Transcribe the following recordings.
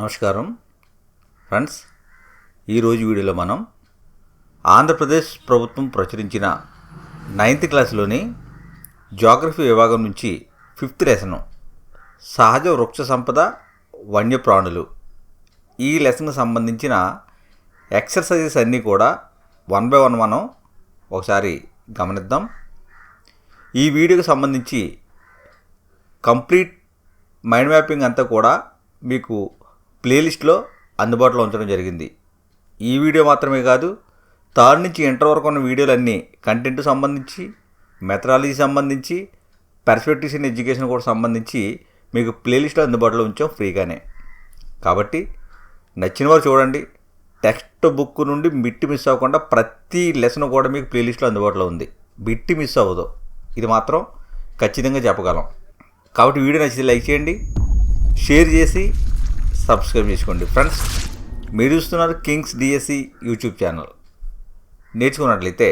నమస్కారం. ఫ్రెండ్స్ ఈరోజు వీడియోలో మనం ఆంధ్రప్రదేశ్ ప్రభుత్వం ప్రచురించిన నైన్త్ క్లాస్లోని జాగ్రఫీ విభాగం నుంచి ఫిఫ్త్ లెసన్ సహజ వృక్ష సంపద వన్యప్రాణులు ఈ లెసన్కి సంబంధించిన ఎక్సర్సైజెస్ అన్నీ కూడా వన్ బై వన్ మనం ఒకసారి గమనిద్దాం. ఈ వీడియోకి సంబంధించి కంప్లీట్ మైండ్ మ్యాపింగ్ అంతా కూడా మీకు ప్లేలిస్ట్లో అందుబాటులో ఉంచడం జరిగింది. ఈ వీడియో మాత్రమే కాదు థర్డ్ నుంచి ఇంటర్ వరకు ఉన్న వీడియోలన్నీ కంటెంట్ సంబంధించి మెథడాలజీ సంబంధించి పర్స్పెక్టివ్స్ ఇన్ ఎడ్యుకేషన్ కూడా సంబంధించి మీకు ప్లేలిస్ట్లో అందుబాటులో ఉంచాం ఫ్రీగానే. కాబట్టి నచ్చిన వారు చూడండి. టెక్స్ట్ బుక్ నుండి బిట్టి మిస్ అవ్వకుండా ప్రతి లెసన్ కూడా మీకు ప్లేలిస్ట్లో అందుబాటులో ఉంది. బిట్టి మిస్ అవ్వదు. ఇది మాత్రం ఖచ్చితంగా చెప్పగలం. కాబట్టి వీడియో నచ్చితే లైక్ చేయండి షేర్ చేసి సబ్స్క్రైబ్ చేసుకోండి. ఫ్రెండ్స్ మీరు చూస్తున్నారు కింగ్స్ డిఎస్సి యూట్యూబ్ ఛానల్. నేర్చుకున్నట్లయితే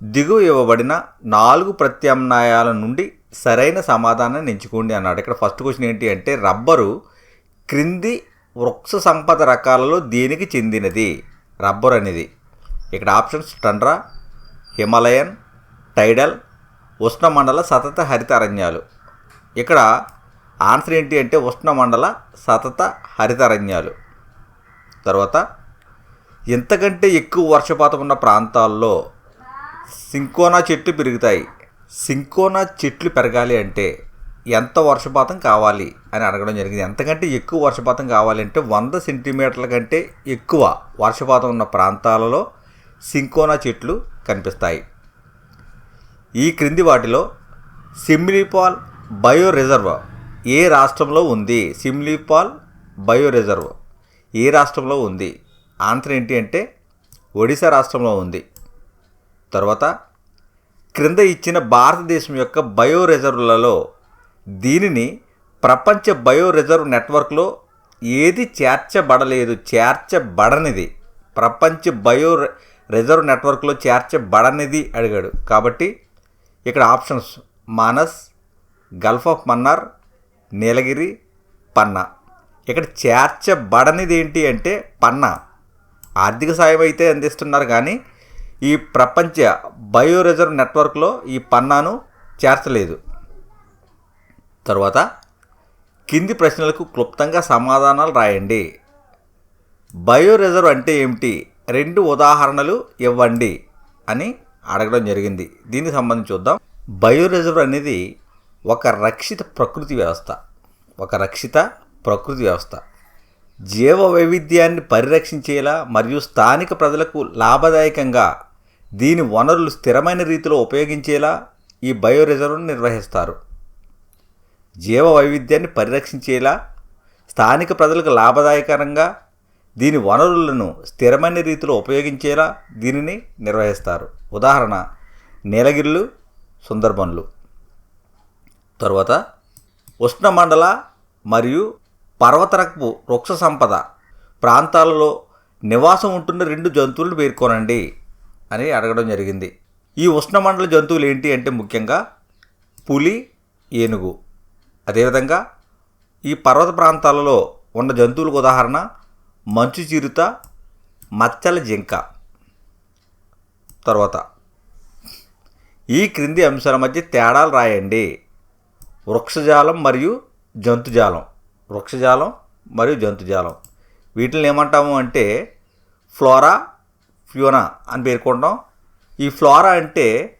దిగువ ఇవ్వబడిన నాలుగు ప్రత్యామ్నాయాల నుండి సరైన సమాధానాన్ని ఎంచుకోండి అన్నాడు. ఇక్కడ ఫస్ట్ క్వశ్చన్ ఏంటి అంటే రబ్బరు క్రింది వృక్ష సంపద రకాలలో దేనికి చెందినది? రబ్బర్ అనేది. ఇక్కడ ఆప్షన్స్ టండ్రా హిమాలయన్ టైడల్ ఉష్ణమండల సతత హరిత అరణ్యాలు. ఇక్కడ ఆన్సర్ ఏంటి అంటే ఉష్ణమండల సతత హరితరణ్యాలు తర్వాత ఇంతకంటే ఎక్కువ వర్షపాతం ఉన్న ప్రాంతాల్లో సింకోనా చెట్లు పెరుగుతాయి. సింకోనా చెట్లు పెరగాలి అంటే ఎంత వర్షపాతం కావాలి అని అడగడం జరిగింది. ఎంతకంటే ఎక్కువ వర్షపాతం కావాలి అంటే వంద సెంటీమీటర్ల కంటే ఎక్కువ వర్షపాతం ఉన్న ప్రాంతాలలో సింకోనా చెట్లు కనిపిస్తాయి. ఈ క్రింది వాటిలో సిమ్లీపాల్ బయో రిజర్వ్ ఏ రాష్ట్రంలో ఉంది? సిమ్లీపాల్ బయో రిజర్వ్ ఏ రాష్ట్రంలో ఉంది? ఆన్సర్ ఏంటి అంటే ఒడిశా రాష్ట్రంలో ఉంది. తర్వాత క్రింద ఇచ్చిన భారతదేశం యొక్క బయో రిజర్వ్లలో దీనిని ప్రపంచ బయో రిజర్వ్ నెట్వర్క్లో ఏది చేర్చబడలేదు చేర్చబడనిది. ప్రపంచ బయో రిజర్వ్ నెట్వర్క్లో చేర్చబడనిది అడిగాడు. కాబట్టి ఇక్కడ options Manas gulf of Mannar Nilgiri Panna. ఇక్కడ చేర్చబడనిది ఏంటి అంటే పన్నా. ఆర్థిక సాయం అయితే అందిస్తున్నారు కానీ ఈ ప్రపంచ బయో రిజర్వ్ నెట్వర్క్లో ఈ పన్నాను చేర్చలేదు. తర్వాత కింది ప్రశ్నలకు క్లుప్తంగా సమాధానాలు రాయండి. బయో రిజర్వ్ అంటే ఏమిటి? రెండు ఉదాహరణలు ఇవ్వండి అని అడగడం జరిగింది. దీనికి సంబంధించి చూద్దాం. బయో రిజర్వ్ అనేది ఒక రక్షిత ప్రకృతి వ్యవస్థ. ఒక రక్షిత ప్రకృతి వ్యవస్థ. జీవ వైవిధ్యాన్ని పరిరక్షించేలా మరియు స్థానిక ప్రజలకు లాభదాయకంగా దీని వనరులు స్థిరమైన రీతిలో ఉపయోగించేలా ఈ బయో రిజర్వ్ను నిర్వహిస్తారు. జీవ వైవిధ్యాన్ని పరిరక్షించేలా స్థానిక ప్రజలకు లాభదాయకరంగా దీని వనరులను స్థిరమైన రీతిలో ఉపయోగించేలా దీనిని నిర్వహిస్తారు. ఉదాహరణ నీలగిరిలు సుందర్బన్లు. తరువాత ఉష్ణమండల మరియు పర్వతరకపు వృక్ష సంపద ప్రాంతాలలో నివాసం ఉంటున్న రెండు జంతువులను పేర్కొనండి అని అడగడం జరిగింది. ఈ ఉష్ణమండల జంతువులు ఏంటి అంటే ముఖ్యంగా పులి ఏనుగు. అదేవిధంగా ఈ పర్వత ప్రాంతాలలో ఉన్న జంతువులకు ఉదాహరణ మంచు చిరుత మచ్చల జింక. తర్వాత ఈ క్రింది అంశాల మధ్య తేడాలు రాయండి. వృక్షజాలం మరియు జంతుజాలం. వృక్షజాలం మరియు జంతుజాలం. వీటిని ఏమంటాము అంటే ఫ్లోరా ఫ్యూనా అని పేర్కొంటాం. ఈ ఫ్లోరా అంటే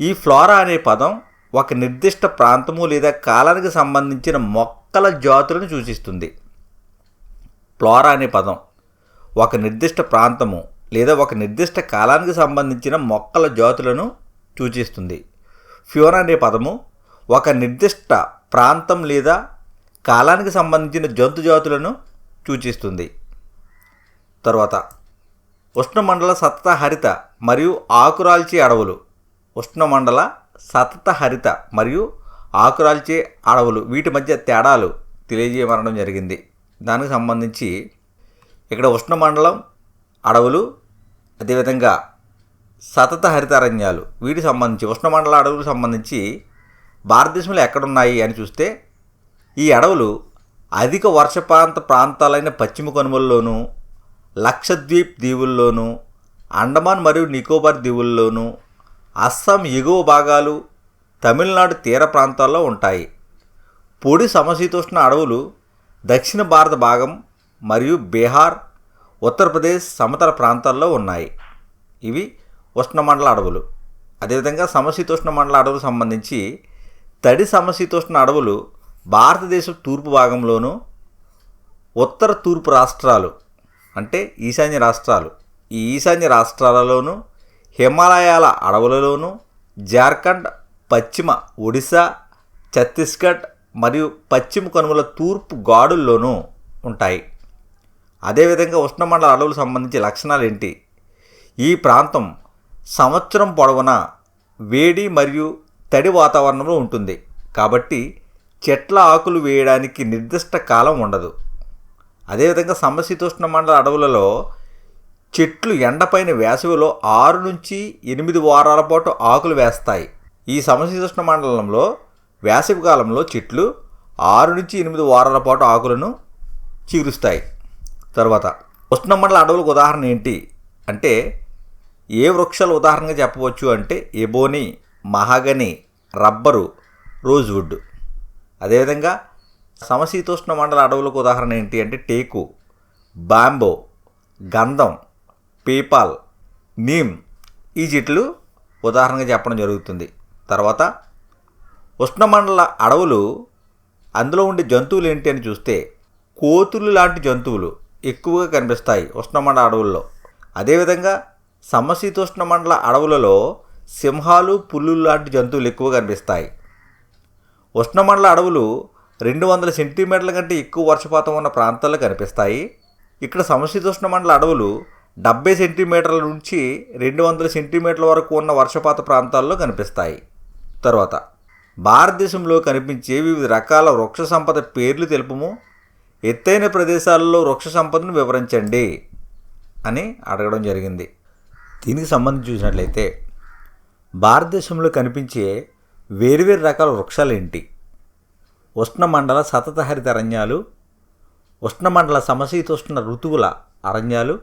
ఈ ఫ్లోరా అనే పదం ఒక నిర్దిష్ట ప్రాంతము లేదా కాలానికి సంబంధించిన మొక్కల జాతులను సూచిస్తుంది. ఫ్లోరా అనే పదం ఒక నిర్దిష్ట ప్రాంతము లేదా ఒక నిర్దిష్ట కాలానికి సంబంధించిన మొక్కల జాతులను సూచిస్తుంది. ఫ్యూనా అనే పదము ఒక నిర్దిష్ట ప్రాంతం లేదా కాలానికి సంబంధించిన జంతు జాతులను సూచిస్తుంది. తర్వాత ఉష్ణమండల సతత హరిత మరియు ఆకురాల్చే అడవులు. ఉష్ణమండల సతత హరిత మరియు ఆకురాల్చే అడవులు. వీటి మధ్య తేడాలు తెలియజేయమనడం జరిగింది. దానికి సంబంధించి ఇక్కడ ఉష్ణమండలం అడవులు అదేవిధంగా సతత హరితారణ్యాలు వీటికి సంబంధించి ఉష్ణమండల అడవులకు సంబంధించి భారతదేశంలో ఎక్కడున్నాయి అని చూస్తే ఈ అడవులు అధిక వర్షపాంత ప్రాంతాలైన పశ్చిమ కనుమల్లోనూ లక్షద్వీప్ దీవుల్లోనూ అండమాన్ మరియు నికోబార్ దీవుల్లోనూ అస్సాం ఎగువ భాగాలు తమిళనాడు తీర ప్రాంతాల్లో ఉంటాయి. పొడి సమశీతోష్ణ అడవులు దక్షిణ భారత భాగం మరియు బీహార్ ఉత్తరప్రదేశ్ సమతల ప్రాంతాల్లో ఉన్నాయి. ఇవి ఉష్ణమండల అడవులు. అదేవిధంగా సమశీతోష్ణ మండల అడవులకు సంబంధించి తడి సమశీతోష్ణ అడవులు భారతదేశం తూర్పు భాగంలోనూ ఉత్తర తూర్పు రాష్ట్రాలు అంటే ఈశాన్య రాష్ట్రాలు. ఈ ఈశాన్య రాష్ట్రాలలోనూ హిమాలయాల అడవులలోనూ జార్ఖండ్ పశ్చిమ ఒడిశా ఛత్తీస్గఢ్ మరియు పశ్చిమ కనుమల తూర్పు గాడుల్లోనూ ఉంటాయి. అదేవిధంగా ఉష్ణమండల అడవులకు సంబంధించి లక్షణాలు ఏంటి ఈ ప్రాంతం సంవత్సరం పొడవునా వేడి మరియు తడి వాతావరణంలో ఉంటుంది. కాబట్టి చెట్ల ఆకులు వేయడానికి నిర్దిష్ట కాలం ఉండదు. అదేవిధంగా సమశీతోష్ణ మండల అడవులలో చెట్లు ఎండపైన వేసవిలో ఆరు నుంచి ఎనిమిది వారాల పాటు ఆకులు వేస్తాయి. ఈ సమశీతోష్ణ మండలంలో వేసవి కాలంలో చెట్లు ఆరు నుంచి ఎనిమిది వారాల పాటు ఆకులను చిగురుస్తాయి తర్వాత ఉష్ణమండల అడవులకు ఉదాహరణ ఏంటి? అంటే ఏ వృక్షాలు ఉదాహరణగా చెప్పవచ్చు అంటే ఎబోని మహాగని రబ్బరు రోజ్వుడ్. అదేవిధంగా సమశీతోష్ణ మండల అడవులకు ఉదాహరణ ఏంటి అంటే టేకు బాంబో గంధం పీపాల్ నీమ్ ఈ చెట్లు ఉదాహరణగా చెప్పడం జరుగుతుంది. తర్వాత ఉష్ణమండల అడవులు అందులో ఉండే జంతువులు ఏంటి అని చూస్తే కోతులు లాంటి జంతువులు ఎక్కువగా కనిపిస్తాయి ఉష్ణమండల అడవుల్లో. అదేవిధంగా సమశీతోష్ణ మండల అడవులలో సింహాలు పుల్లులు లాంటి జంతువులు ఎక్కువ కనిపిస్తాయి. ఉష్ణమండల అడవులు రెండు వందల సెంటీమీటర్ల కంటే ఎక్కువ వర్షపాతం ఉన్న ప్రాంతాల్లో కనిపిస్తాయి. ఇక్కడ సమశీతోష్ణ మండల అడవులు డెబ్బై సెంటీమీటర్ల నుంచి రెండు వందల సెంటీమీటర్ల వరకు ఉన్న వర్షపాత ప్రాంతాల్లో కనిపిస్తాయి. తర్వాత భారతదేశంలో కనిపించే వివిధ రకాల వృక్ష సంపద పేర్లు తెలుపుము. ఎత్తైన ప్రదేశాలలో వృక్ష సంపదను వివరించండి అని అడగడం జరిగింది. దీనికి సంబంధించి చూసినట్లయితే భారతదేశంలో కనిపించే వేరువేరు రకాల వృక్షాలు ఏంటి ఉష్ణమండల సతత హరిత అరణ్యాలు ఉష్ణమండల సమశీతోష్ణ ఋతువుల అరణ్యాలు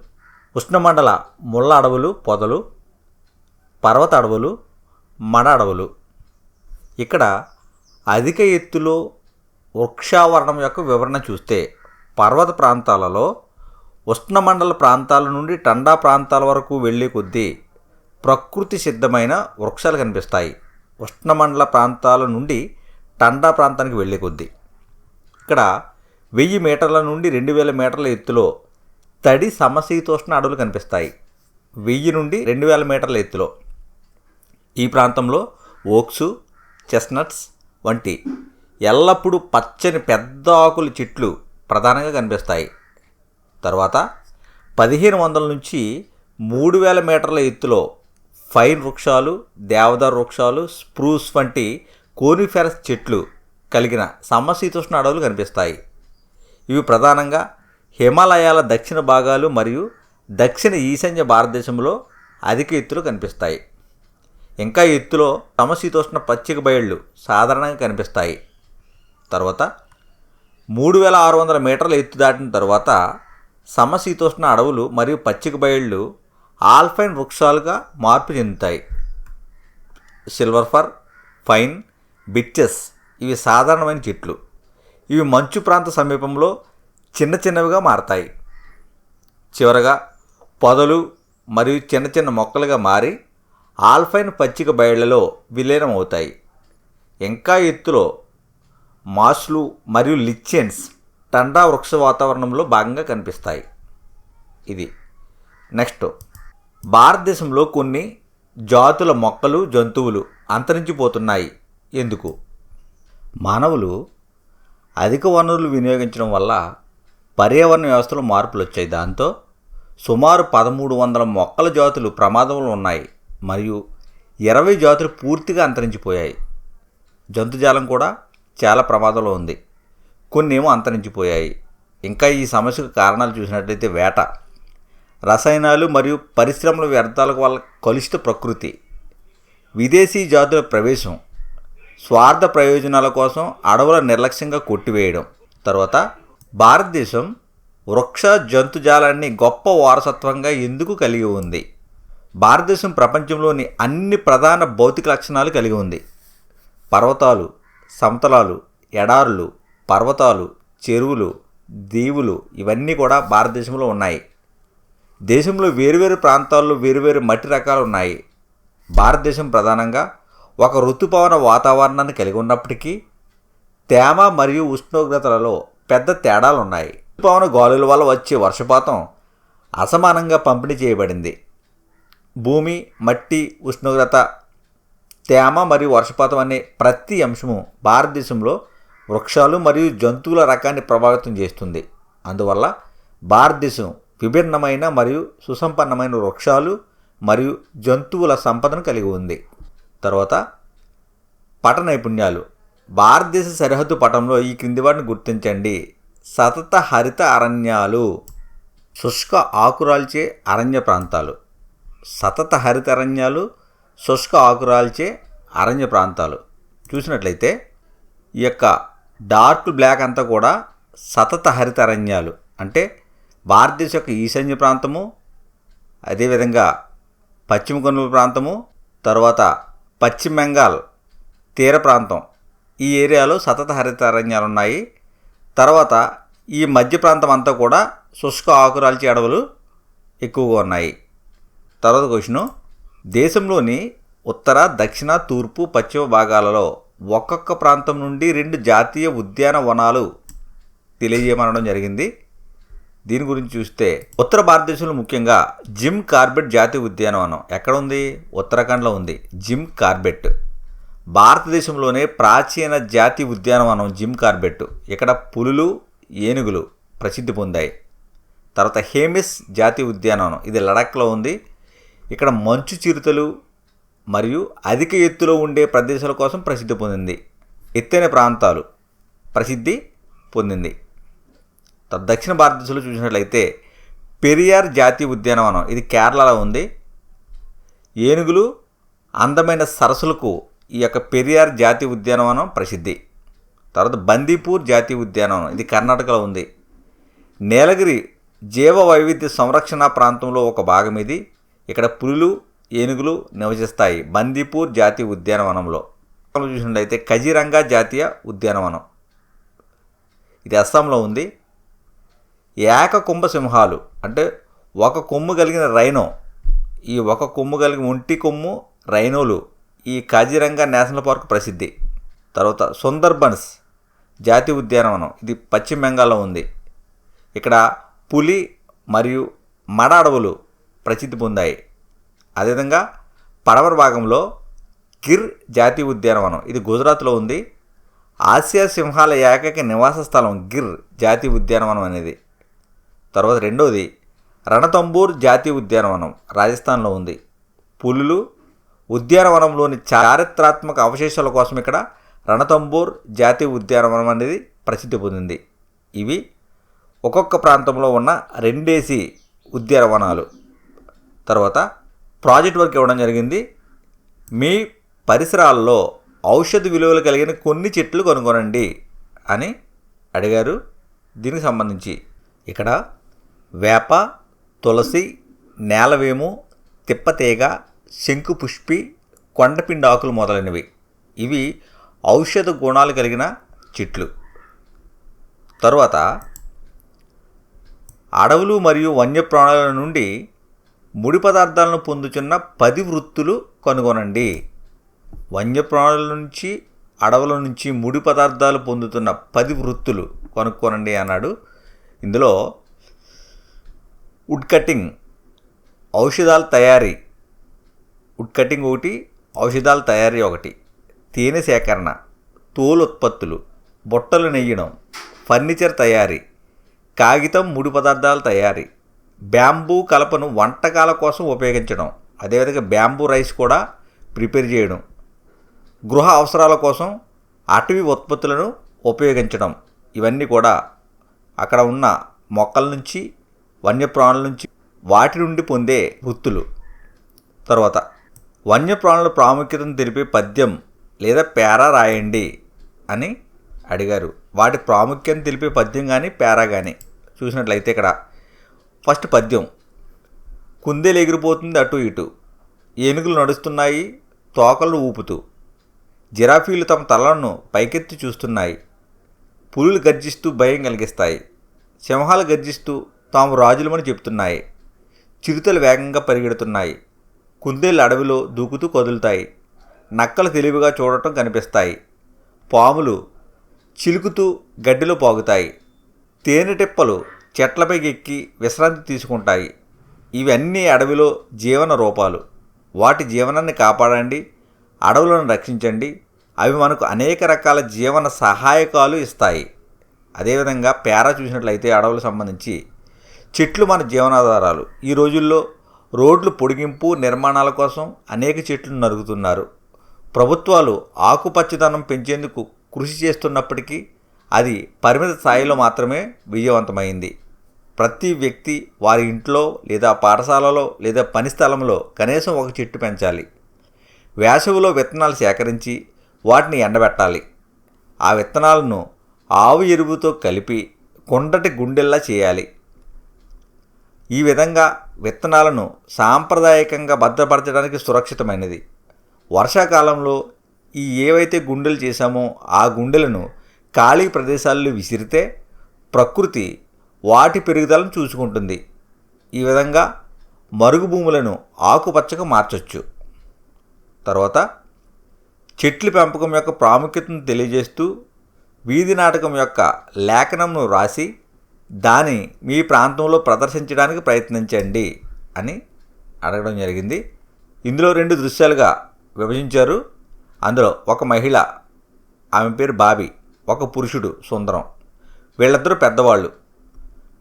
ఉష్ణమండల ముళ్ళ అడవులు పొదలు పర్వత అడవులు మడ అడవులు. ఇక్కడ అధిక ఎత్తులో వృక్షావరణం యొక్క వివరణ చూస్తే పర్వత ప్రాంతాలలో ఉష్ణమండల ప్రాంతాల నుండి టండా ప్రాంతాల వరకు వెళ్ళే కొద్దీ ప్రకృతి సిద్ధమైన వృక్షాలు కనిపిస్తాయి. ఉష్ణమండల ప్రాంతాల నుండి టండా ప్రాంతానికి వెళ్ళే కొద్దీ. ఇక్కడ వెయ్యి మీటర్ల నుండి రెండు వేల మీటర్ల ఎత్తులో తడి సమశీతోష్ణ అడవులు కనిపిస్తాయి. వెయ్యి నుండి రెండు వేల మీటర్ల ఎత్తులో. ఈ ప్రాంతంలో ఓక్సు చెస్నట్స్ వంటి ఎల్లప్పుడూ పచ్చని పెద్ద ఆకుల చెట్లు ప్రధానంగా కనిపిస్తాయి. తర్వాత పదిహేను వందల నుంచి మూడు వేల మీటర్ల ఎత్తులో ఫైన్ వృక్షాలు దేవదారు వృక్షాలు స్ప్రూస్ వంటి కోనిఫెరస్ చెట్లు కలిగిన సమశీతోష్ణ అడవులు కనిపిస్తాయి. ఇవి ప్రధానంగా హిమాలయాల దక్షిణ భాగాలు మరియు దక్షిణ ఈశాన్య భారతదేశంలో అధిక ఎత్తులు కనిపిస్తాయి. ఇంకా ఎత్తులో సమశీతోష్ణ పచ్చిక బయళ్ళు సాధారణంగా కనిపిస్తాయి. తర్వాత మూడు వేల ఆరు వందల మీటర్ల ఎత్తు దాటిన తర్వాత సమశీతోష్ణ అడవులు మరియు పచ్చిక బయళ్ళు ఆల్ఫైన్ వృక్షాలుగా మార్పు చెందుతాయి. సిల్వర్ ఫర్ ఫైన్ బిచ్చెస్ ఇవి సాధారణమైన చెట్లు. ఇవి మంచు ప్రాంత సమీపంలో చిన్న చిన్నవిగా మారతాయి. చివరగా పొదలు మరియు చిన్న చిన్న మొక్కలుగా మారి ఆల్ఫైన్ పచ్చిక బయళ్ళలో విలీనం అవుతాయి ఇంకా ఎత్తులో మాస్లు మరియు లిచెన్స్ టండా వృక్ష వాతావరణంలో భాగంగా కనిపిస్తాయి. ఇది నెక్స్ట్ భారతదేశంలో కొన్ని జాతుల మొక్కలు జంతువులు అంతరించిపోతున్నాయి. ఎందుకు? మానవులు అధిక వనరులు వినియోగించడం వల్ల పర్యావరణ వ్యవస్థలో మార్పులు వచ్చాయి దాంతో సుమారు పదమూడు వందల మొక్కల జాతులు ప్రమాదంలో ఉన్నాయి. మరియు ఇరవై జాతులు పూర్తిగా అంతరించిపోయాయి. జంతుజాలం కూడా చాలా ప్రమాదంలో ఉంది. కొన్ని ఏమో అంతరించిపోయాయి. ఇంకా ఈ సమస్యకు కారణాలు చూసినట్లయితే వేట. రసాయనాలు మరియు పరిశ్రమల వ్యర్థాల వల్ల కలుషిత ప్రకృతి విదేశీ జాతుల ప్రవేశం స్వార్థ ప్రయోజనాల కోసం అడవుల నిర్లక్ష్యంగా కొట్టివేయడం. తర్వాత భారతదేశం వృక్ష జంతుజాలాన్ని గొప్ప వారసత్వంగా ఎందుకు కలిగి ఉంది? భారతదేశం ప్రపంచంలోని అన్ని ప్రధాన భౌతిక లక్షణాలు కలిగి ఉంది. పర్వతాలు సమతలాలు ఎడారులు పర్వతాలు చెరువులు దీవులు ఇవన్నీ కూడా భారతదేశంలో ఉన్నాయి. దేశంలో వేరువేరు ప్రాంతాల్లో వేరువేరు మట్టి రకాలు ఉన్నాయి భారతదేశం ప్రధానంగా ఒక ఋతుపవన వాతావరణాన్ని కలిగి ఉన్నప్పటికీ తేమ మరియు ఉష్ణోగ్రతలలో పెద్ద తేడాలు ఉన్నాయి ఋతుపవన గాలుల వల్ల వచ్చే వర్షపాతం అసమానంగా పంపిణీ చేయబడింది. భూమి మట్టి ఉష్ణోగ్రత తేమ మరియు వర్షపాతం అనే ప్రతి అంశము భారతదేశంలో వృక్షాలు మరియు జంతువుల రకాన్ని ప్రభావితం చేస్తుంది. అందువల్ల భారతదేశం విభిన్నమైన మరియు సుసంపన్నమైన వృక్షాలు మరియు జంతువుల సంపదను కలిగి ఉంది. తర్వాత పట నైపుణ్యాలు భారతదేశ సరిహద్దు పటంలో ఈ క్రింది వాటిని గుర్తించండి. సతత హరిత అరణ్యాలు. శుష్క ఆకురాల్చే అరణ్య ప్రాంతాలు. సతత హరిత అరణ్యాలు. శుష్క ఆకురాల్చే అరణ్య ప్రాంతాలు. చూసినట్లయితే ఈ యొక్క డార్క్ బ్లాక్ అంతా కూడా సతత హరిత అరణ్యాలు. అంటే భారతదేశం యొక్క ఈశాన్య ప్రాంతము అదేవిధంగా పశ్చిమ కనుమల ప్రాంతము తర్వాత పశ్చిమ బెంగాల్ తీర ప్రాంతం. ఈ ఏరియాలో సతత హరితారణ్యాలు ఉన్నాయి. తర్వాత ఈ మధ్య ప్రాంతం అంతా కూడా శుష్క ఆకురాల్చే అడవులు ఎక్కువగా ఉన్నాయి. తర్వాత క్వశ్చను దేశంలోని ఉత్తర దక్షిణ తూర్పు పశ్చిమ భాగాలలో ఒక్కొక్క ప్రాంతం నుండి రెండు జాతీయ ఉద్యానవనాలు తెలియజేయమనడం జరిగింది. దీని గురించి చూస్తే ఉత్తర భారతదేశంలో ముఖ్యంగా జిమ్ కార్బెట్ జాతీయ ఉద్యానవనం ఎక్కడ ఉంది ఉత్తరాఖండ్లో ఉంది. Jim Corbett. భారతదేశంలోనే ప్రాచీన జాతీయ ఉద్యానవనం జిమ్ కార్బెట్. ఇక్కడ పులులు ఏనుగులు ప్రసిద్ధి పొందాయి. తర్వాత హేమిస్ జాతీయ ఉద్యానవనం. ఇది లడఖ్లో ఉంది. ఇక్కడ మంచు చిరుతలు మరియు అధిక ఎత్తులో ఉండే ప్రదేశాల కోసం ప్రసిద్ధి పొందింది. ఎత్తైన ప్రాంతాలు ప్రసిద్ధి పొందింది. దక్షిణ భారతదేశంలో చూసినట్లయితే పెరియార్ జాతీయ ఉద్యానవనం ఇది కేరళలో ఉంది. ఏనుగులు అందమైన సరస్సులకు ఈ యొక్క పెరియార్ జాతీయ ఉద్యానవనం ప్రసిద్ధి. తర్వాత బందీపూర్ జాతీయ ఉద్యానవనం ఇది కర్ణాటకలో ఉంది. నీలగిరి జీవ వైవిధ్య సంరక్షణ ప్రాంతంలో ఒక భాగం ఇది. ఇక్కడ పులులు ఏనుగులు నివసిస్తాయి బందీపూర్ జాతీయ ఉద్యానవనంలో చూసినట్లయితే కజిరంగా జాతీయ ఉద్యానవనం ఇది అస్సాంలో ఉంది. ఏక కుంభ సింహాలు. అంటే ఒక కొమ్ము కలిగిన రైనో ఈ ఒక కొమ్ము కలిగిన ఒంటి కొమ్ము రైనోలు ఈ కాజీరంగా నేషనల్ పార్క్ ప్రసిద్ధి. తర్వాత సుందర్బన్స్ జాతీయ ఉద్యానవనం ఇది పశ్చిమ బెంగాల్లో ఉంది. ఇక్కడ పులి మరియు మడ అడవులు ప్రసిద్ధి పొందాయి. అదేవిధంగా పడమర భాగంలో గిర్ జాతీయ ఉద్యానవనం ఇది గుజరాత్లో ఉంది. ఆసియా సింహాల ఏకైక నివాస స్థలం గిర్ జాతీయ ఉద్యానవనం అనేది. తర్వాత రెండోది రణతంబూర్ జాతీయ ఉద్యానవనం రాజస్థాన్లో ఉంది. పులులు ఉద్యానవనంలోని చారిత్రాత్మక అవశేషాల కోసం ఇక్కడ రణతంబూర్ జాతీయ ఉద్యానవనం అనేది ప్రసిద్ధి పొందింది. ఇవి ఒక్కొక్క ప్రాంతంలో ఉన్న రెండేసి ఉద్యానవనాలు. తర్వాత ప్రాజెక్ట్ వర్క్ ఇవ్వడం జరిగింది. మీ పరిసరాల్లో ఔషధ విలువలు కలిగిన కొన్ని చెట్లు కనుగొనండి అని అడిగారు. దీనికి సంబంధించి ఇక్కడ వేప తులసి నేలవేము తిప్పతీగ శంకుపుష్పి కొండపిండి ఆకులు మొదలైనవి. ఇవి ఔషధ గుణాలు కలిగిన చెట్లు. తరువాత అడవులు మరియు వన్యప్రాణుల నుండి ముడి పదార్థాలను పొందుతున్న పది వృత్తులు కనుగొనండి. వన్యప్రాణుల నుంచి అడవుల నుంచి ముడి పదార్థాలు పొందుతున్న పది వృత్తులు కనుక్కోనండి అన్నాడు. ఇందులో వుడ్ కటింగ్ ఔషధాల తయారీ. వుడ్ కటింగ్ ఒకటి ఔషధాల తయారీ ఒకటి. తేనె సేకరణ తోలు ఉత్పత్తులు బుట్టలు నెయ్యడం ఫర్నిచర్ తయారీ కాగితం ముడి పదార్థాల తయారీ బ్యాంబూ కలపను వంటకాల కోసం ఉపయోగించడం అదేవిధంగా బ్యాంబూ రైస్ కూడా ప్రిపేర్ చేయడం గృహ అవసరాల కోసం అటవీ ఉత్పత్తులను ఉపయోగించడం ఇవన్నీ కూడా అక్కడ ఉన్న మొక్కల నుంచి వన్యప్రాణుల నుంచి వాటి నుండి పొందే వృత్తులు. తర్వాత వన్యప్రాణుల ప్రాముఖ్యతను తెలిపే పద్యం లేదా పేరా రాయండి అని అడిగారు. వాటి ప్రాముఖ్యతను తెలిపే పద్యం కానీ పేరా కానీ చూసినట్లయితే ఇక్కడ ఫస్ట్ పద్యం కుందేలు ఎగిరిపోతుంది అటు ఇటు ఏనుగులు నడుస్తున్నాయి తోకలు ఊపుతూ జిరాఫీలు తమ తలలను పైకెత్తి చూస్తున్నాయి పులులు గర్జిస్తూ భయం కలిగిస్తాయి సింహాలు గర్జిస్తూ తాము రాజులమని చెప్తున్నాయి చిరుతలు వేగంగా పరిగెడుతున్నాయి. కుందేళ్ళు అడవిలో దూకుతూ కదులుతాయి. నక్కలు తెలివిగా చూడటం కనిపిస్తాయి. పాములు చిలుకుతూ గడ్డిలో పాగుతాయి. తేనెటిప్పలు చెట్లపైకి ఎక్కి విశ్రాంతి తీసుకుంటాయి. ఇవన్నీ అడవిలో జీవన రూపాలు. వాటి జీవనాన్ని కాపాడండి. అడవులను రక్షించండి. అవి మనకు అనేక రకాల జీవన సహాయకాలు ఇస్తాయి. అదేవిధంగా పేరా చూసినట్లయితే అడవులకు సంబంధించి చెట్లు మన జీవనాధారాలు. ఈ రోజుల్లో రోడ్లు పొడిగింపు నిర్మాణాల కోసం అనేక చెట్లు నరుగుతున్నారు. ప్రభుత్వాలు ఆకుపచ్చదనం పెంచేందుకు కృషి చేస్తున్నప్పటికీ అది పరిమిత స్థాయిలో మాత్రమే విజయవంతమైంది. ప్రతి వ్యక్తి వారి ఇంట్లో లేదా పాఠశాలలో లేదా పని స్థలంలో కనీసం ఒక చెట్టు పెంచాలి. వేసవిలో విత్తనాలు సేకరించి వాటిని ఎండబెట్టాలి. ఆ విత్తనాలను ఆవు ఎరువుతో కలిపి కొండటి గుండెల్లా చేయాలి. ఈ విధంగా విత్తనాలను సాంప్రదాయకంగా భద్రపరచడానికి సురక్షితమైనది. వర్షాకాలంలో ఈ ఏవైతే గుండెలు చేశామో ఆ గుండెలను ఖాళీ ప్రదేశాల్లో విసిరితే ప్రకృతి వాటి పెరుగుదలను చూసుకుంటుంది. ఈ విధంగా మరుగు భూములను ఆకుపచ్చగా మార్చొచ్చు. తర్వాత చెట్ల పెంపకం యొక్క ప్రాముఖ్యతను తెలియజేస్తూ వీధి నాటకం యొక్క లేఖనంను రాసి దాని మీ ప్రాంతంలో ప్రదర్శించడానికి ప్రయత్నించండి అని అడగడం జరిగింది. ఇందులో రెండు దృశ్యాలుగా విభజించారు. అందులో ఒక మహిళ ఆమె పేరు బాబీ ఒక పురుషుడు సుందరం. వీళ్ళిద్దరూ పెద్దవాళ్ళు.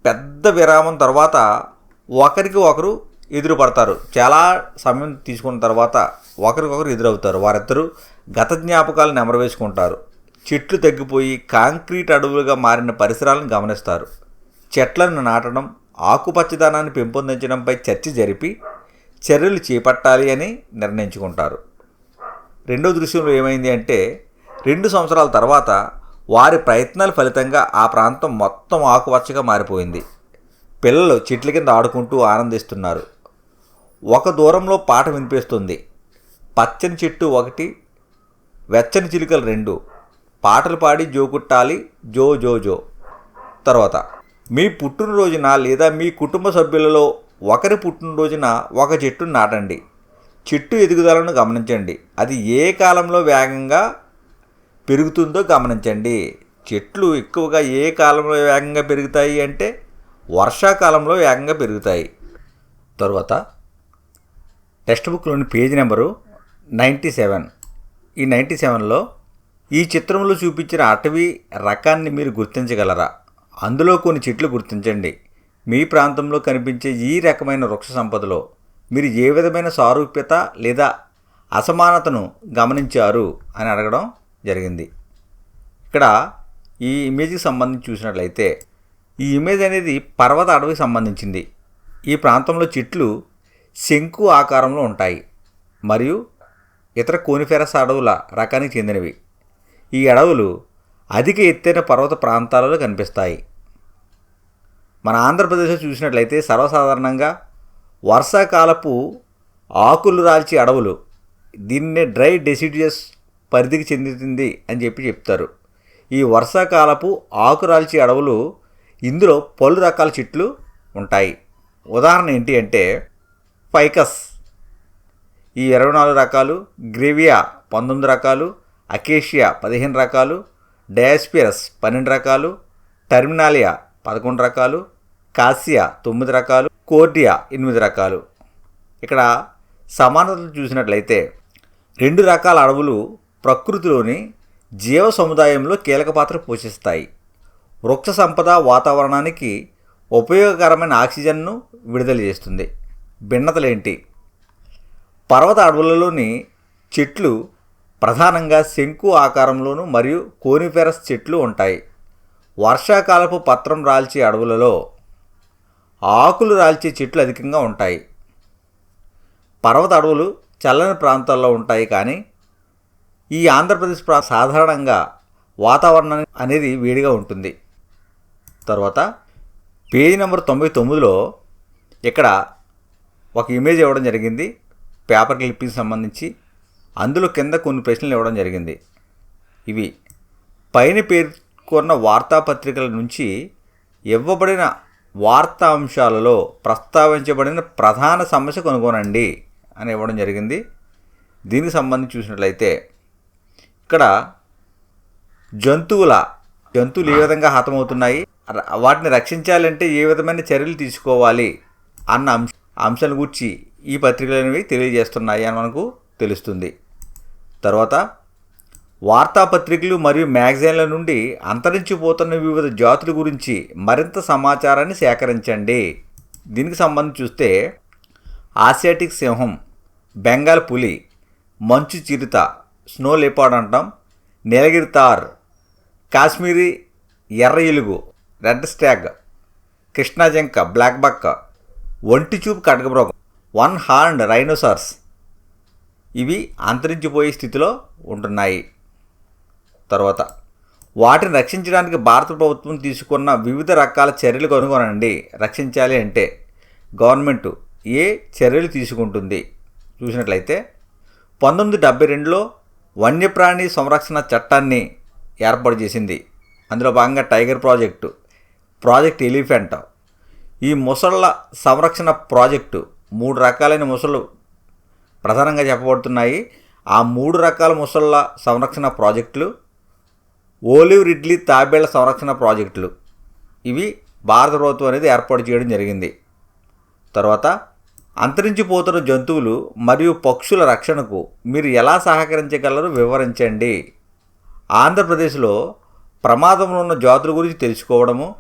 పెద్ద విరామం తర్వాత ఒకరికి ఒకరు ఎదురు పడతారు చాలా సమయం తీసుకున్న తర్వాత ఒకరికొకరు ఎదురవుతారు. వారిద్దరూ గత జ్ఞాపకాలను నెమరవేసుకుంటారు చెట్లు తగ్గిపోయి కాంక్రీట్ అడవులుగా మారిన పరిసరాలను గమనిస్తారు. చెట్లను నాటడం ఆకుపచ్చదనాన్ని పెంపొందించడంపై చర్చ జరిపి చర్యలు చేపట్టాలి అని నిర్ణయించుకుంటారు. రెండో దృశ్యంలో ఏమైంది అంటే రెండు సంవత్సరాల తర్వాత వారి ప్రయత్నాల ఫలితంగా ఆ ప్రాంతం మొత్తం ఆకుపచ్చగా మారిపోయింది. పిల్లలు చెట్ల కింద ఆడుకుంటూ ఆనందిస్తున్నారు. ఒక దూరంలో పాట వినిపిస్తుంది. పచ్చని చెట్టు ఒకటి వెచ్చని చిలుకలు రెండు. పాటలు పాడి జోకుట్టాలి జో జో జో. తర్వాత మీ పుట్టినరోజున లేదా మీ కుటుంబ సభ్యులలో ఒకరి పుట్టినరోజున ఒక చెట్టును నాటండి. చెట్టు ఎదుగుదలను గమనించండి. అది ఏ కాలంలో వేగంగా పెరుగుతుందో గమనించండి. చెట్లు ఎక్కువగా ఏ కాలంలో వేగంగా పెరుగుతాయి అంటే వర్షాకాలంలో వేగంగా పెరుగుతాయి. తరువాత టెక్స్ట్ బుక్లోని పేజ్ నెంబరు నైంటీ సెవెన్. ఈ నైంటీ సెవెన్లో ఈ చిత్రంలో చూపించిన అటవీ రకాన్ని మీరు గుర్తించగలరా? అందులో కొన్ని చెట్లు గుర్తించండి. మీ ప్రాంతంలో కనిపించే ఈ రకమైన వృక్ష సంపదలో మీరు ఏ విధమైన సారూప్యత లేదా అసమానతను గమనించారు అని అడగడం జరిగింది. ఇక్కడ ఈ ఇమేజ్కి సంబంధించి చూసినట్లయితే ఈ ఇమేజ్ అనేది పర్వత అడవికి సంబంధించింది. ఈ ప్రాంతంలో చెట్లు శంకు ఆకారంలో ఉంటాయి మరియు ఇతర కోనిఫెరస్ అడవుల రకానికి చెందినవి. ఈ అడవులు అధిక ఎత్తైన పర్వత ప్రాంతాలలో కనిపిస్తాయి. మన ఆంధ్రప్రదేశ్లో చూసినట్లయితే సర్వసాధారణంగా వర్షాకాలపు ఆకులు రాల్చి అడవులు దీన్నే డ్రై డెసిడియస్ పరిధికి చెందుతుంది అని చెప్పి చెప్తారు. ఈ వర్షాకాలపు ఆకురాల్చి అడవులు ఇందులో పలు రకాల చెట్లు ఉంటాయి. ఉదాహరణ ఏంటి అంటే ఫైకస్. ఈ ఇరవై నాలుగు రకాలు గ్రేవియా పంతొమ్మిది రకాలు అకేషియా పదిహేను రకాలు డయాస్పిరస్ పన్నెండు రకాలు టర్మినాలియా పదకొండు రకాలు కాసియా తొమ్మిది రకాలు కోర్డియా ఎనిమిది రకాలు. ఇక్కడ సమానతలు చూసినట్లయితే రెండు రకాల అడవులు ప్రకృతిలోని జీవ సముదాయంలో కీలక పాత్ర పోషిస్తాయి. వృక్ష సంపద వాతావరణానికి ఉపయోగకరమైన ఆక్సిజన్ను విడుదల చేస్తుంది. భిన్నతలేంటి? పర్వత అడవులలోని చెట్లు ప్రధానంగా శంకు ఆకారంలోను మరియు కోనిఫెరస్ చెట్లు ఉంటాయి. వర్షాకాలపు పత్రం రాల్చే అడవులలో ఆకులు రాల్చే చెట్లు అధికంగా ఉంటాయి. పర్వత అడవులు చల్లని ప్రాంతాల్లో ఉంటాయి కానీ ఈ ఆంధ్రప్రదేశ్ ప్రా సాధారణంగా వాతావరణం అనేది వేడిగా ఉంటుంది. తర్వాత పేజీ నెంబర్ తొంభై తొమ్మిదిలో ఇక్కడ ఒక ఇమేజ్ ఇవ్వడం జరిగింది. పేపర్ క్లిప్పింగ్ సంబంధించి అందులో కింద కొన్ని ప్రశ్నలు ఇవ్వడం జరిగింది. ఇవి పైన పేర్కొన్న వార్తాపత్రికల నుంచి ఇవ్వబడిన వార్తా అంశాలలో ప్రస్తావించబడిన ప్రధాన సమస్య కనుగొనండి అని ఇవ్వడం జరిగింది. దీనికి సంబంధించి చూసినట్లయితే ఇక్కడ జంతువుల జంతువులు ఏ విధంగా హతమవుతున్నాయి వాటిని రక్షించాలంటే ఏ విధమైన చర్యలు తీసుకోవాలి అన్న అంశ అంశాల గురించి ఈ పత్రికలు అనేవి తెలియజేస్తున్నాయి అని మనకు తెలుస్తుంది. తర్వాత వార్తాపత్రికలు మరియు మ్యాగజైన్ల నుండి అంతరించిపోతున్న వివిధ జాతుల గురించి మరింత సమాచారాన్ని సేకరించండి. దీనికి సంబంధించి చూస్తే ఆసియాటిక్ సింహం బెంగాల్ పులి మంచు చిరుత స్నో లేపాడ్ అంటాం నీలగిరి తార్ కాశ్మీరీ ఎర్ర ఎలుగు రెడ్ స్టాగ్ కృష్ణాజంక బ్లాక్ బక్క ఒంటి చూపు కటకమృగం వన్ హార్న్ రైనోసార్స్ ఇవి అంతరించిపోయే స్థితిలో ఉంటున్నాయి. తర్వాత వాటిని రక్షించడానికి భారత ప్రభుత్వం తీసుకున్న వివిధ రకాల చర్యలు కనుగొనండి. రక్షించాలి అంటే గవర్నమెంట్ ఏ చర్యలు తీసుకుంటుంది? చూసినట్లయితే పంతొమ్మిది డెబ్బై రెండులో వన్యప్రాణి సంరక్షణ చట్టాన్ని ఏర్పాటు చేసింది. అందులో భాగంగా టైగర్ ప్రాజెక్టు ప్రాజెక్ట్ ఎలిఫెంట్ ఈ మొసళ్ళ సంరక్షణ ప్రాజెక్టు మూడు రకాలైన మొసళ్ళు ప్రధానంగా చెప్పబడుతున్నాయి ఆ మూడు రకాల ముసళ్ళ సంరక్షణ ప్రాజెక్టులు ఓలివ్ రిడ్లీ తాబేళ్ళ సంరక్షణ ప్రాజెక్టులు. ఇవి భారత ప్రభుత్వం అనేది ఏర్పాటు చేయడం జరిగింది. తర్వాత అంతరించిపోతున్న జంతువులు మరియు పక్షుల రక్షణకు మీరు ఎలా సహకరించగలరో వివరించండి. ఆంధ్రప్రదేశ్లో ప్రమాదంలో ఉన్న జాతుల గురించి తెలుసుకోవడము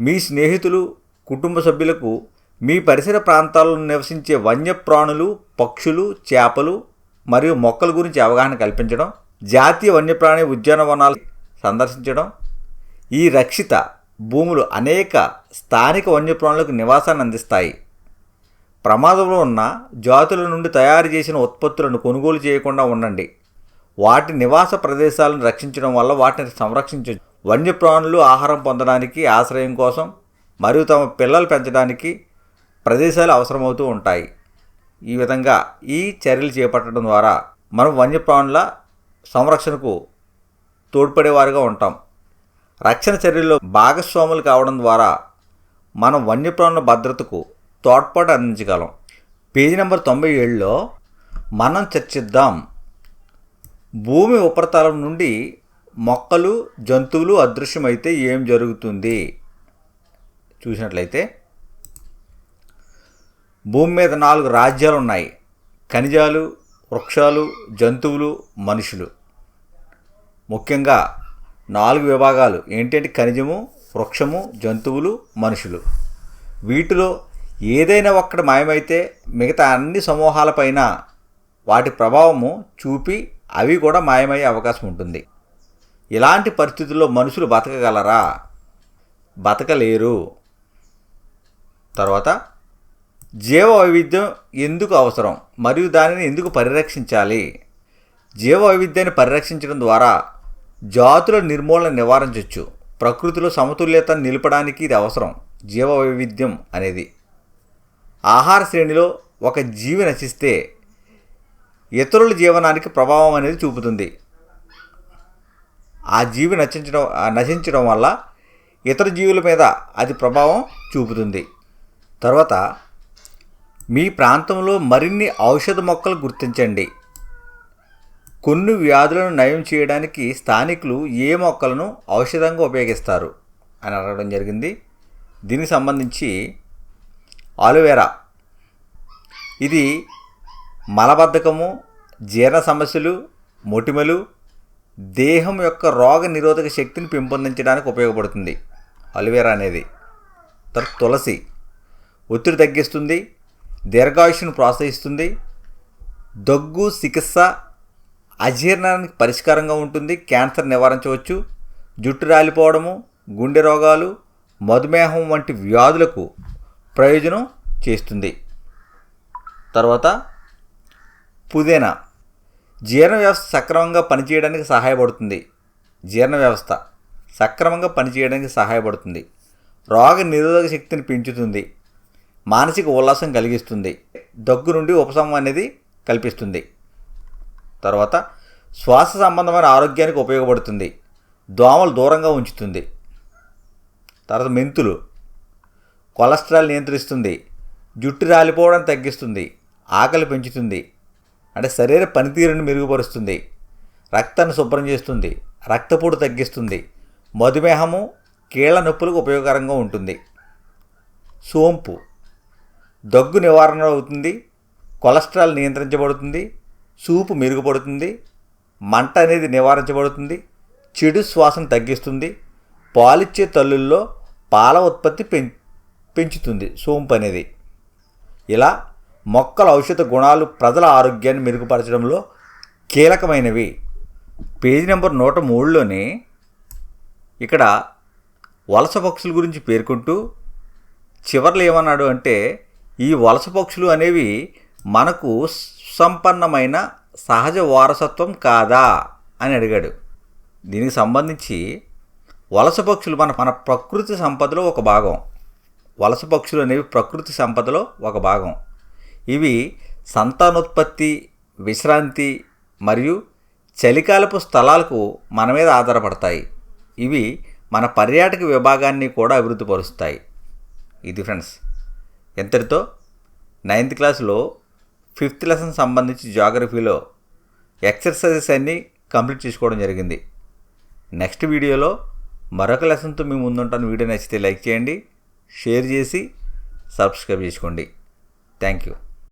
మీ స్నేహితులు కుటుంబ సభ్యులకు మీ పరిసర ప్రాంతాల్లో నివసించే వన్యప్రాణులు పక్షులు చేపలు మరియు మొక్కల గురించి అవగాహన కల్పించడం జాతీయ వన్యప్రాణి ఉద్యానవనాలు సందర్శించడం ఈ రక్షిత భూములు అనేక స్థానిక వన్యప్రాణులకు నివాసాన్ని అందిస్తాయి. ప్రమాదంలో ఉన్న జాతుల నుండి తయారు చేసిన ఉత్పత్తులను కొనుగోలు చేయకుండా ఉండండి. వాటి నివాస ప్రదేశాలను రక్షించడం వల్ల వాటిని సంరక్షించ వన్యప్రాణులు ఆహారం పొందడానికి ఆశ్రయం కోసం మరియు తమ పిల్లలు పెంచడానికి ప్రదేశాలు అవసరమవుతూ ఉంటాయి. ఈ విధంగా ఈ చర్యలు చేపట్టడం ద్వారా మనం వన్యప్రాణుల సంరక్షణకు తోడ్పడేవారుగా ఉంటాం. రక్షణ చర్యల్లో భాగస్వాములు కావడం ద్వారా మనం వన్యప్రాణుల భద్రతకు తోడ్పాటు అందించగలం. పేజీ నెంబర్ తొంభై ఏడులో మనం చర్చిద్దాం. భూమి ఉపరితలం నుండి మొక్కలు జంతువులు అదృశ్యమైతే ఏం జరుగుతుంది? చూసినట్లయితే భూమి మీద నాలుగు రాజ్యాలు ఉన్నాయి ఖనిజాలు వృక్షాలు జంతువులు మనుషులు. ముఖ్యంగా నాలుగు విభాగాలు ఏంటంటే ఖనిజము వృక్షము జంతువులు మనుషులు. వీటిలో ఏదైనా ఒక్కటి మాయమైతే మిగతా అన్ని సమూహాలపైన వాటి ప్రభావము చూపి అవి కూడా మాయమయ్యే అవకాశం ఉంటుంది. ఇలాంటి పరిస్థితుల్లో మనుషులు బతకగలరా? బతకలేరు. తర్వాత జీవ వైవిధ్యం ఎందుకు అవసరం? మరియు దానిని ఎందుకు పరిరక్షించాలి? జీవ వైవిధ్యాన్ని పరిరక్షించడం ద్వారా జాతుల నిర్మూలన నివారించవచ్చు ప్రకృతిలో సమతుల్యతను నిలపడానికి ఇది అవసరం. జీవ వైవిధ్యం అనేది ఆహార శ్రేణిలో ఒక జీవి నశిస్తే ఇతరుల జీవనానికి ప్రభావం అనేది చూపుతుంది. ఆ జీవి నశించడం నశించడం వల్ల ఇతర జీవుల మీద అది ప్రభావం చూపుతుంది. తర్వాత మీ ప్రాంతంలో మరిన్ని ఔషధ మొక్కలు గుర్తించండి. కొన్ని వ్యాధులను నయం చేయడానికి స్థానికులు ఏ మొక్కలను ఔషధంగా ఉపయోగిస్తారు అని అడగడం జరిగింది. దీనికి సంబంధించి ఆలోవేరా ఇది మలబద్ధకము జీర్ణ సమస్యలు మొటిమలు దేహం యొక్క రోగ నిరోధక శక్తిని పెంపొందించడానికి ఉపయోగపడుతుంది అలోవెరా అనేది. తర్వాత తులసి. ఒత్తిడి తగ్గిస్తుంది దీర్ఘాయుషును ప్రోత్సహిస్తుంది. దగ్గు చికిత్స అజీర్ణానికి పరిష్కారంగా ఉంటుంది. క్యాన్సర్ నివారించవచ్చు. జుట్టు రాలిపోవడము గుండె రోగాలు మధుమేహం వంటి వ్యాధులకు ప్రయోజనం చేస్తుంది. తర్వాత పుదీనా. జీర్ణ వ్యవస్థ సక్రమంగా పనిచేయడానికి సహాయపడుతుంది. జీర్ణ వ్యవస్థ సక్రమంగా పనిచేయడానికి సహాయపడుతుంది. రోగ నిరోధక శక్తిని పెంచుతుంది. మానసిక ఉల్లాసం కలిగిస్తుంది. దగ్గు నుండి ఉపశమనం అనేది కల్పిస్తుంది. తర్వాత శ్వాస సంబంధమైన ఆరోగ్యానికి ఉపయోగపడుతుంది. దోమలు దూరంగా ఉంచుతుంది. తర్వాత మెంతులు. కొలెస్ట్రాల్ నియంత్రిస్తుంది. జుట్టు రాలిపోవడం తగ్గిస్తుంది. ఆకలి పెంచుతుంది. అంటే శరీర పనితీరుని మెరుగుపరుస్తుంది. రక్తాన్ని శుభ్రం చేస్తుంది. రక్తపోటు తగ్గిస్తుంది. మధుమేహము కీళ్ళ నొప్పులకు ఉపయోగకరంగా ఉంటుంది. సోంపు. దగ్గు నివారణ అవుతుంది కొలెస్ట్రాల్ నియంత్రించబడుతుంది సూపు మెరుగుపడుతుంది మంట అనేది నివారించబడుతుంది చెడు శ్వాసను తగ్గిస్తుంది పాలిచ్చే తల్లుల్లో పాల ఉత్పత్తి పెం పెంచుతుంది సోంపు అనేది. ఇలా మొక్కల ఔషధ గుణాలు ప్రజల ఆరోగ్యాన్ని మెరుగుపరచడంలో కీలకమైనవి. పేజీ నెంబర్ నూట మూడులోని ఇక్కడ వలస పక్షుల గురించి పేర్కొంటూ చివర్లో ఏమన్నాడు అంటే ఈ వలస పక్షులు అనేవి మనకు సంపన్నమైన సహజ వారసత్వం కాదా అని అడిగాడు. దీనికి సంబంధించి వలస పక్షులు మన మన ప్రకృతి సంపదలో ఒక భాగం. వలస పక్షులు అనేవి ప్రకృతి సంపదలో ఒక భాగం. ఇవి సంతానోత్పత్తి విశ్రాంతి మరియు చలికాలపు స్థలాలకు మన మీద ఆధారపడతాయి. ఇవి మన పర్యాటక విభాగాన్ని కూడా అభివృద్ధిపరుస్తాయి ఇది ఫ్రెండ్స్ ఎంతటితో? నైన్త్ క్లాస్లో ఫిఫ్త్ లెసన్ సంబంధించి జాగ్రఫీలో ఎక్సర్సైజెస్ అన్నీ కంప్లీట్ చేసుకోవడం జరిగింది. నెక్స్ట్ వీడియోలో మరొక లెసన్తో మీ ముందుంటాను. వీడియో నచ్చితే లైక్ చేయండి షేర్ చేసి సబ్స్క్రైబ్ చేసుకోండి. Thank you.